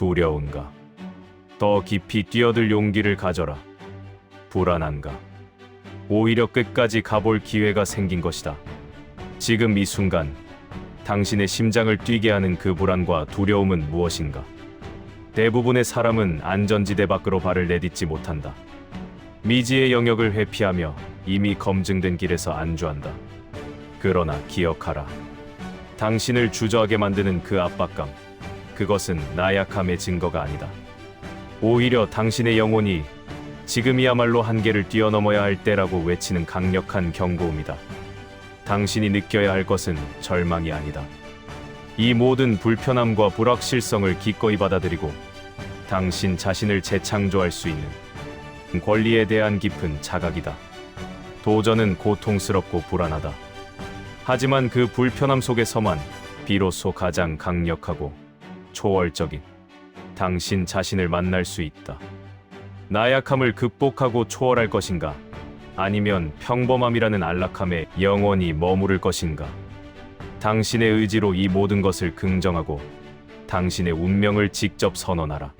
두려운가? 더 깊이 뛰어들 용기를 가져라. 불안한가? 오히려 끝까지 가볼 기회가 생긴 것이다. 지금 이 순간 당신의 심장을 뛰게 하는 그 불안과 두려움은 무엇인가? 대부분의 사람은 안전지대 밖으로 발을 내딛지 못한다. 미지의 영역을 회피하며 이미 검증된 길에서 안주한다. 그러나 기억하라. 당신을 주저하게 만드는 그 압박감, 그것은 나약함의 증거가 아니다. 오히려 당신의 영혼이 지금이야말로 한계를 뛰어넘어야 할 때라고 외치는 강력한 경고음이다. 당신이 느껴야 할 것은 절망이 아니다. 이 모든 불편함과 불확실성을 기꺼이 받아들이고 당신 자신을 재창조할 수 있는 권리에 대한 깊은 자각이다. 도전은 고통스럽고 불안하다. 하지만 그 불편함 속에서만 비로소 가장 강력하고 초월적인 당신 자신을 만날 수 있다. 나약함을 극복하고 초월할 것인가? 아니면 평범함이라는 안락함에 영원히 머무를 것인가? 당신의 의지로 이 모든 것을 긍정하고 당신의 운명을 직접 선언하라.